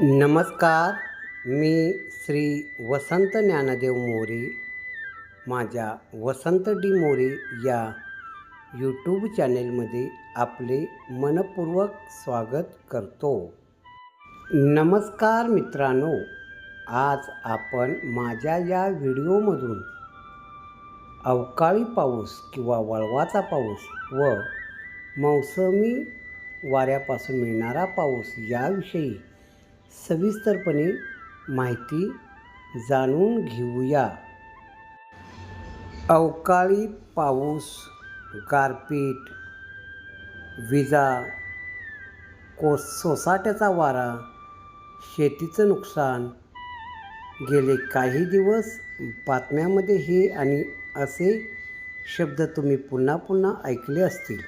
नमस्कार मी श्री वसंत ज्ञानदेव मोरे माझ्या वसंत डी मोरे या यूट्यूब चॅनेलमध्ये आपले मनपूर्वक स्वागत करतो. नमस्कार मित्रांनो आज आपण माझ्या या व्हिडिओमधून अवकाळी पाऊस किंवा वळवाचा पाऊस व मौसमी वाऱ्यापासून मिळणारा पाऊस याविषयी सविस्तरपणे माहिती जाणून घेऊया. अवकाळी पाऊस गारपीट विजा को सोसाट्याचा वारा शेतीचं नुकसान. गेले काही दिवस बातम्यामध्ये हे आणि असे शब्द तुम्ही पुन्हा पुन्हा ऐकले असतील.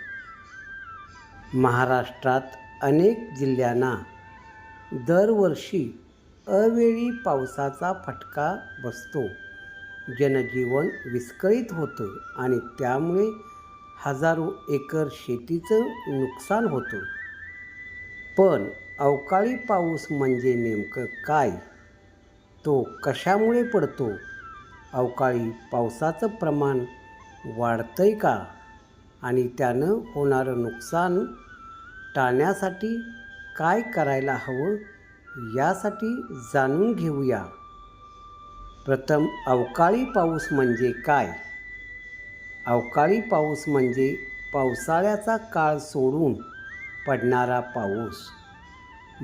महाराष्ट्रात अनेक जिल्ह्यांना दरवर्षी अवेळी पावसाचा फटका बसतो. जनजीवन विस्कळीत होतं आणि त्यामुळे हजारो एकर शेतीचं नुकसान होतं. पण अवकाळी पाऊस म्हणजे नेमकं काय? तो कशामुळे पडतो? अवकाळी पावसाचं प्रमाण वाढतंय का? आणि त्यानं होणारं नुकसान टाळण्यासाठी काय करायला हवं यासाठी जाणून घेऊया. प्रथम अवकाळी पाऊस म्हणजे काय? अवकाळी पाऊस म्हणजे पावसाळ्याचा काळ सोडून पडणारा पाऊस.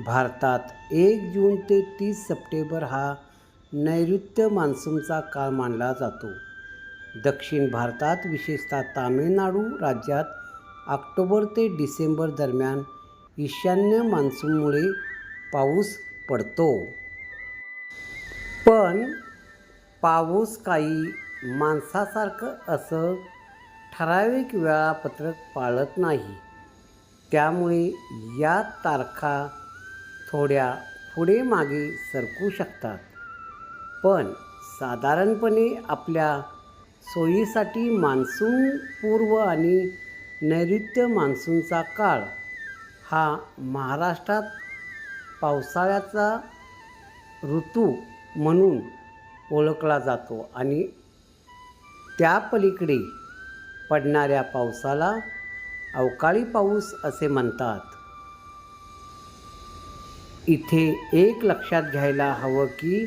भारतात एक जून ते तीस सप्टेंबर हा नैऋत्य मान्सूनचा काळ मानला जातो. दक्षिण भारतात विशेषतः तामिळनाडू राज्यात ऑक्टोबर ते डिसेंबर दरम्यान ईशान्य मान्सूनमुळे पाऊस पडतो. पण पाऊस काही माणसासारखं असं ठराविक वेळापत्रक पाळत नाही. त्यामुळे या तारखा थोड्या पुढे मागे सरकू शकतात. पण साधारणपणे आपल्या सोयीसाठी मान्सून पूर्व आणि नैऋत्य मान्सूनचा काळ हा महाराष्ट्रात पावसाळ्याचा ऋतू म्हणून ओळखला जातो आणि त्या पलीकडे पडणाऱ्या पावसाला अवकाळी पाऊस असे म्हणतात. इथे एक लक्षात घ्यायला हवं की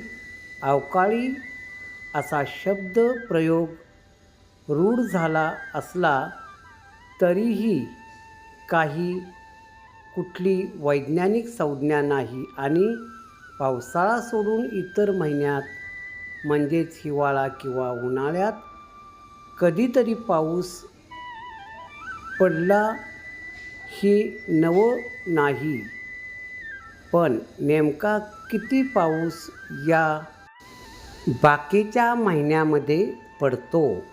अवकाळी असा शब्द प्रयोग रूढ झाला असला तरीही काही कुठली वैज्ञानिक संज्ञा नाही आणि पावसाळा सोडून इतर महिन्यात म्हणजेच हिवाळा किंवा उन्हाळ्यात कधीतरी पाऊस पडला हे नवं नाही. पण नेमका किती पाऊस या बाकीच्या महिन्यामध्ये पडतो?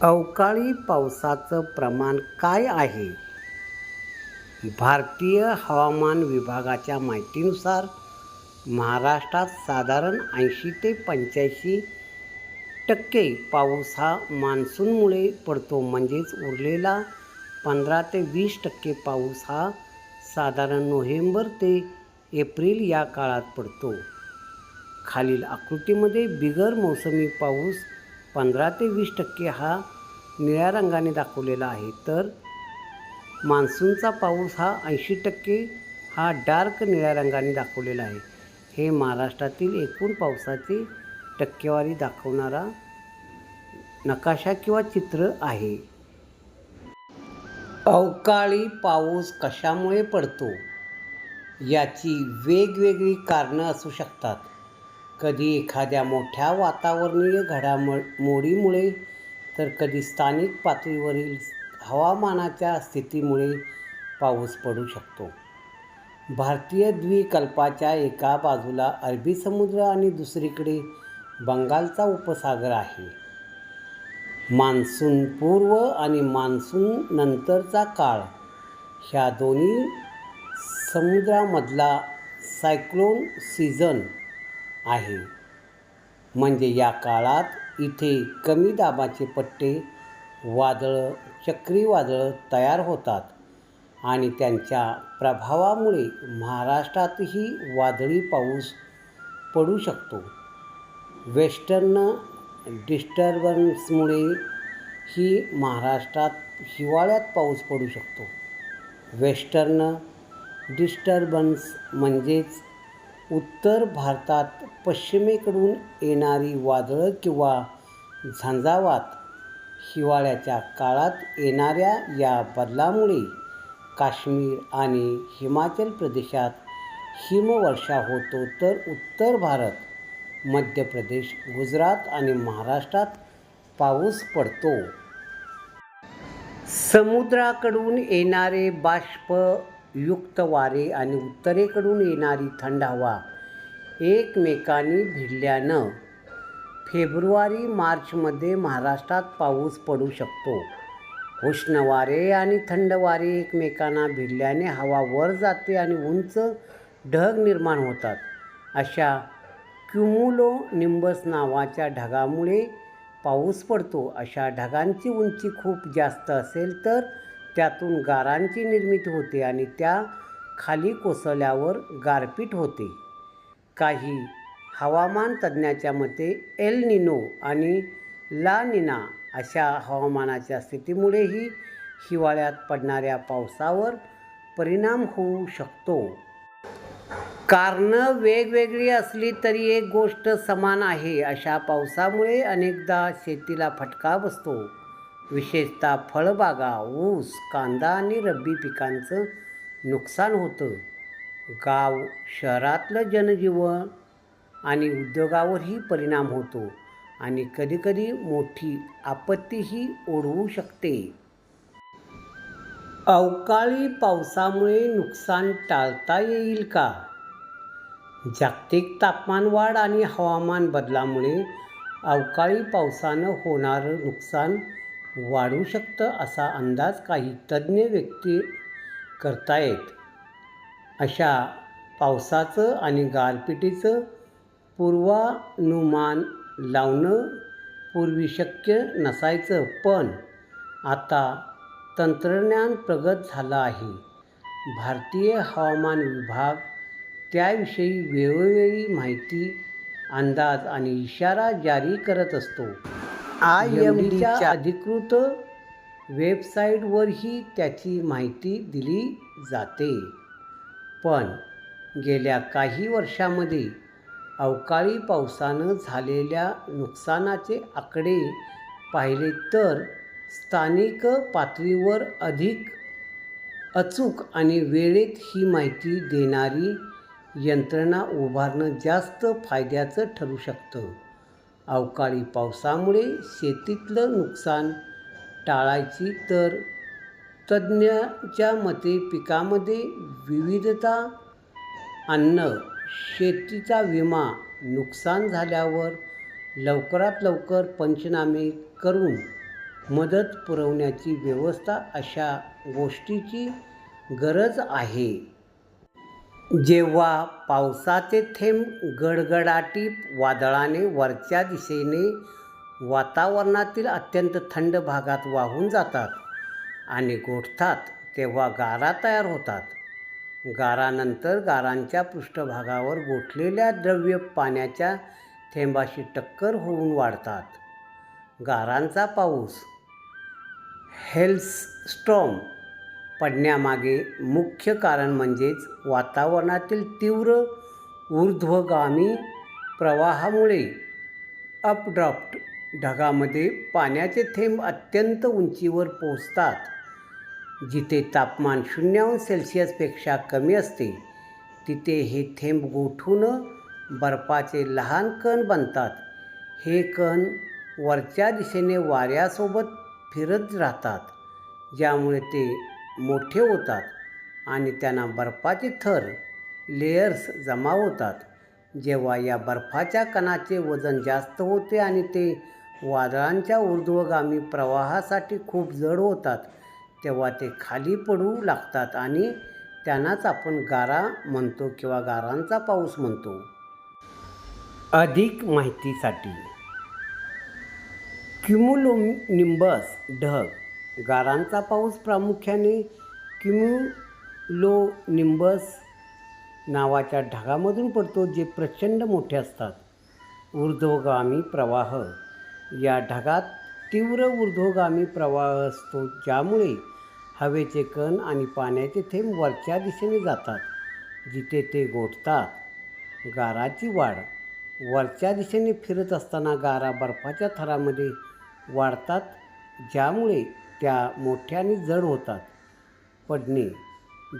अवकाळी पावसाचं प्रमाण काय आहे? भारतीय हवामान विभागाच्या माहितीनुसार महाराष्ट्रात साधारण ऐंशी ते पंच्याऐंशी टक्के पाऊस हा मान्सूनमुळे पडतो. म्हणजेच उरलेला पंधरा ते वीस टक्के पाऊस हा साधारण नोव्हेंबर ते एप्रिल या काळात पडतो. खालील आकृतीमध्ये बिगर मोसमी पाऊस पंधरा ते वीस टक्के हा निळ्या रंगाने दाखवलेला आहे. तर मान्सूनचा पाऊस हा ऐंशी टक्के हा डार्क निळ्या रंगाने दाखवलेला आहे. हे महाराष्ट्रातील एकूण पावसाची टक्केवारी दाखवणारा नकाशा किंवा चित्र आहे. अवकाळी पाऊस कशामुळे पडतो? याची वेगवेगळी कारणं असू शकतात. कधी एखाद्या मोठ्या वातावरणीय घडामोडीमुळे तर कधी स्थानिक पातळीवरील हवामानाच्या स्थितीमुळे पाऊस पडू शकतो. भारतीय द्विकल्पाच्या एका बाजूला अरबी समुद्र आणि दुसरीकडे बंगालचा उपसागर आहे. मान्सून पूर्व आणि मान्सून नंतरचा काळ ह्या दोन्ही समुद्रामधला सायक्लोन सीझन आहे. म्हणजे या काळात इथे कमी दाबाचे पट्टे वादळं चक्रीवादळं तयार होतात आणि त्यांच्या प्रभावामुळे महाराष्ट्रातही वादळी पाऊस पडू शकतो. वेस्टर्न डिस्टर्बन्समुळे ही महाराष्ट्रात हिवाळ्यात पाऊस पडू शकतो. वेस्टर्न डिस्टर्बन्स म्हणजेच उत्तर भारतात पश्चिमेकडून येणारी वादळं किंवा झंझावात हिवाळ्याच्या काळात येणाऱ्या या बदलामुळे काश्मीर आणि हिमाचल प्रदेशात हिमवर्षा होतो तर उत्तर भारत मध्य प्रदेश गुजरात आणि महाराष्ट्रात पाऊस पडतो. समुद्राकडून येणारे बाष्पयुक्त वारे आणि उत्तरेकडून येणारी थंड हवा एकमेकांनी भिडल्यानं फेब्रुवारी मार्चमध्ये महाराष्ट्रात पाऊस पडू शकतो. उष्ण वारे आणि थंड वारे एकमेकांना भिडल्याने हवा वर जाते आणि उंच ढग निर्माण होतात. अशा क्युमुलो निंबस नावाच्या ढगामुळे पाऊस पडतो. अशा ढगांची उंची खूप जास्त असेल तर त्यातून गारांची निर्मिती होते आणि त्या खाली कोसळल्यावर गारपीट होते. काही हवामान तज्ज्ञाच्या मते एल निनो आणि ला निना अशा हवामानाच्या स्थितीमुळेही हिवाळ्यात पडणाऱ्या पावसावर परिणाम होऊ शकतो. कारणं वेगवेगळी असली तरी एक गोष्ट समान आहे. अशा पावसामुळे अनेकदा शेतीला फटका बसतो. विशेषतः फळबागा ऊस कांदा आणि रब्बी पिकांचं नुकसान होतं. गाव शहरातलं जनजीवन आणि उद्योगावरही परिणाम होतो आणि कधीकधी मोठी आपत्तीही ओढवू शकते. अवकाळी पावसामुळे नुकसान टाळता येईल का? जागतिक तापमानवाढ आणि हवामान बदलामुळे अवकाळी पावसानं होणारं नुकसान वाढू शकतं असा अंदाज काही तज्ज्ञ व्यक्ती करतायत. अशा पावसाचं आणि गारपिटीचं पूर्वानुमान लावणं पूर्वी शक्य नसायचं पण आता तंत्रज्ञान प्रगत झालं आहे. भारतीय हवामान विभाग त्याविषयी वेळोवेळी माहिती अंदाज आणि इशारा जारी करत असतो. आय एम डीच्या अधिकृत वेबसाईटवरही त्याची माहिती दिली जाते. पण गेल्या काही वर्षामध्ये अवकाळी पावसानं झालेल्या नुकसानाचे आकडे पाहिले तर स्थानिक पातळीवर अधिक अचूक आणि वेळेत ही माहिती देणारी यंत्रणा उभारणं जास्त फायद्याचं ठरू शकतं. अवकाळी पावसामुळे शेतीतलं नुकसान टाळायची तर तज्ज्ञाच्या मते पिकामध्ये विविधता आणणं शेतीचा विमा नुकसान झाल्यावर लवकरात लवकर पंचनामे करून मदत पुरवण्याची व्यवस्था अशा गोष्टीची गरज आहे. जेव्हा पावसाचे थेंब गडगडाटी वादळाने वरच्या दिशेने वातावरणातील अत्यंत थंड भागात वाहून जातात आणि गोठतात तेव्हा गारा तयार होतात. गारानंतर गारांच्या पृष्ठभागावर गोठलेल्या द्रव्य पाण्याच्या थेंबाशी टक्कर होऊन वाढतात. गारांचा पाऊस हेल्सस्टॉम पडण्यामागे मुख्य कारण म्हणजेच वातावरणातील तीव्र ऊर्ध्वगामी प्रवाहामुळे अपड्राफ्ट ढगामध्ये पाण्याचे थेंब अत्यंत उंचीवर पोचतात जिथे तापमान शून्याहून सेल्सिअसपेक्षा कमी असते तिथे हे थेंब गोठून बर्फाचे लहान कण बनतात. हे कण वरच्या दिशेने वाऱ्यासोबत फिरत राहतात ज्यामुळे ते मोठे होतात आणि त्यांना बर्फाचे थर लेयर्स जमा होतात. जेव्हा या बर्फाच्या कणाचे वजन जास्त होते आणि ते वादळांच्या ऊर्ध्वगामी प्रवाहासाठी खूप जड होतात तेव्हा ते खाली पडू लागतात आणि त्यांनाच आपण गारा म्हणतो किंवा गारांचा पाऊस म्हणतो. अधिक माहितीसाठी. क्युमुलोनिंबस ढग. गारांचा पाऊस प्रामुख्याने क्युम्युलो निंबस नावाच्या ढगामधून पडतो जे प्रचंड मोठे असतात. ऊर्ध्वगामी प्रवाह. या ढगात तीव्र ऊर्ध्वगामी प्रवाह असतो ज्यामुळे हवेचे कण आणि पाण्याचे थेंब वरच्या दिशेने जातात. जिथे ते गोठतात गाराची वाढ. वरच्या दिशेने फिरत असताना गारा बर्फाच्या थरामध्ये वाढतात ज्यामुळे त्या मोठ्याने जड होतात. पडणे.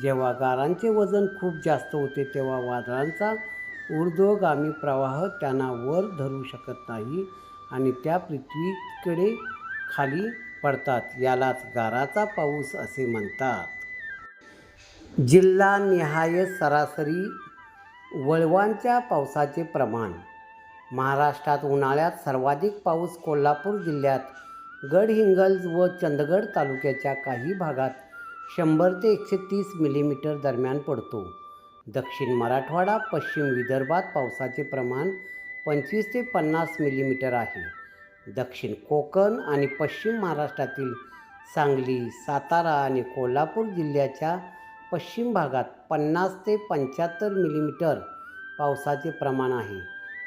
जेव्हा गारांचे वजन खूप जास्त होते तेव्हा वादळांचा ऊर्ध्वगामी प्रवाह त्यांना वर धरू शकत नाही आणि त्या पृथ्वीकडे खाली पडतात यालाच गाराचा पाऊस असे म्हणतात. जिल्हानिहाय सरासरी वळवांच्या पावसाचे प्रमाण. महाराष्ट्रात उन्हाळ्यात सर्वाधिक पाऊस कोल्हापूर जिल्ह्यात गडहिंगल्ज व चंदगड तालुक्याच्या काही भागात शंभर ते एकशे तीस मिलीमीटर दरम्यान पडतो. दक्षिण मराठवाडा पश्चिम विदर्भात पावसाचे प्रमाण पंचवीस ते पन्नास मिलीमीटर आहे. दक्षिण कोकण आणि पश्चिम महाराष्ट्रातील सांगली सातारा आणि कोल्हापूर जिल्ह्याच्या पश्चिम भागात पन्नास ते पंच्याहत्तर मिलीमीटर पावसाचे प्रमाण आहे.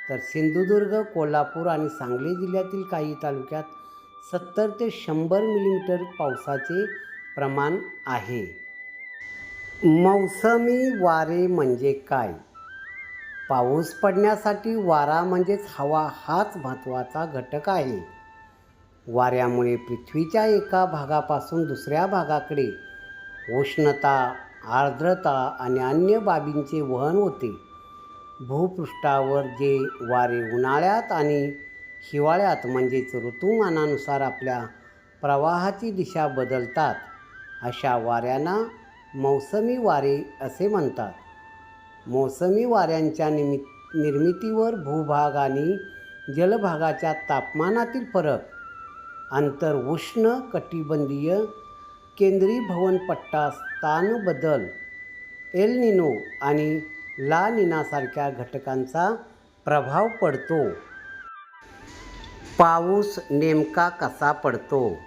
तर सिंधुदुर्ग कोल्हापूर आणि सांगली जिल्ह्यातील काही तालुक्यात सत्तर ते शंभर मिलीमीटर पावसाचे प्रमाण आहे. मौसमी वारे म्हणजे काय? पाऊस पडण्यासाठी वारा म्हणजेच हवा हाच महत्त्वाचा घटक आहे. वाऱ्यामुळे पृथ्वीच्या एका भागापासून दुसऱ्या भागाकडे उष्णता आर्द्रता आणि अन्य बाबींचे वहन होते. भूपृष्ठावर जे वारे उन्हाळ्यात आणि हिवाळ्यात म्हणजेच ऋतुमानानुसार आपल्या प्रवाहाची दिशा बदलतात अशा वाऱ्यांना मौसमी वारे असे म्हणतात. मोसमी वाऱ्यांच्या निमित निर्मितीवर भूभाग आणि जलभागाच्या तापमानातील फरक अंतर उष्ण कटिबंधीय केंद्रीय भवनपट्टा स्थान बदल एल निनो आणि ला निनासारख्या घटकांचा प्रभाव पडतो. पाऊस नेमका कसा पडतो?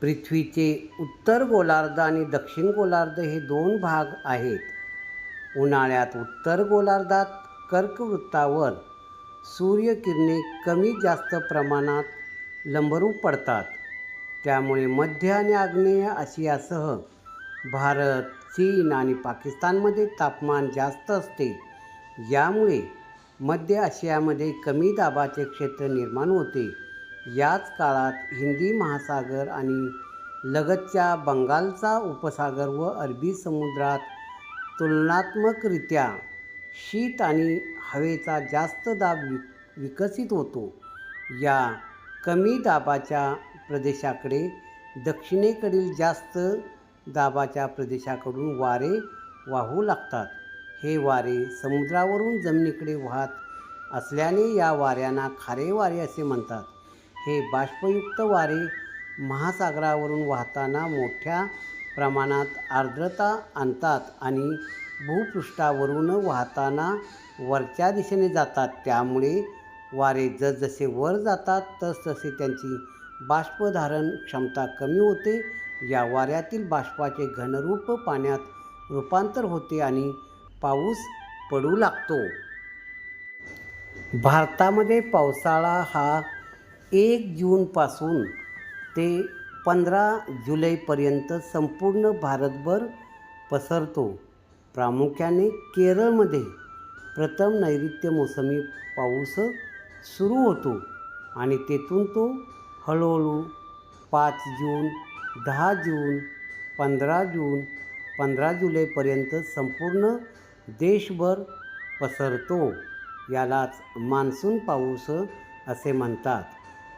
पृथ्वीचे उत्तर गोलार्ध आणि दक्षिण गोलार्ध हे दोन भाग आहेत. उन्हाळ्यात उत्तर गोलार्धात कर्कवृत्तावर सूर्यकिरणे कमी जास्त प्रमाणात लंबरूप पडतात. त्यामुळे मध्य आणि आग्नेय आशियासह भारत चीन आणि पाकिस्तानमध्ये तापमान जास्त असते. यामुळे मध्य आशियामध्ये कमी दाबाचे क्षेत्र निर्माण होते. याच काळात हिंदी महासागर आणि लगतच्या बंगालचा उपसागर व अरबी समुद्रात तुलनात्मकरित्या शीत आणि हवेचा जास्त दाब वि विकसित होतो. या कमी दाबाच्या प्रदेशाकडे दक्षिणेकडील जास्त दाबाच्या प्रदेशाकडून वारे वाहू लागतात. हे वारे समुद्रावरून जमिनीकडे वाहत असल्याने या वाऱ्यांना खारे वारे असे म्हणतात. हे बाष्पयुक्त वारे महासागरावरून वाहताना मोठ्या प्रमाणात आर्द्रता आणतात आणि भूपृष्ठावरून वाहताना वरच्या दिशेने जातात. त्यामुळे वारे जसजसे वर जातात तसतसे त्यांची बाष्पधारण क्षमता कमी होते. या वाऱ्यातील बाष्पाचे घनरूप पाण्यात रूपांतर होते आणि पाऊस पडू लागतो. भारतामध्ये पावसाळा हा एक जूनपासून ते पंधरा जुलैपर्यंत संपूर्ण भारतभर पसरतो. प्रामुख्याने केरळमध्ये प्रथम नैऋत्य मोसमी पाऊस सुरू होतो आणि तेथून तो हळूहळू पाच जून दहा जून पंधरा जून पंधरा जुलैपर्यंत संपूर्ण देशभर पसरतो. यालाच मान्सून पाऊस असे म्हणतात.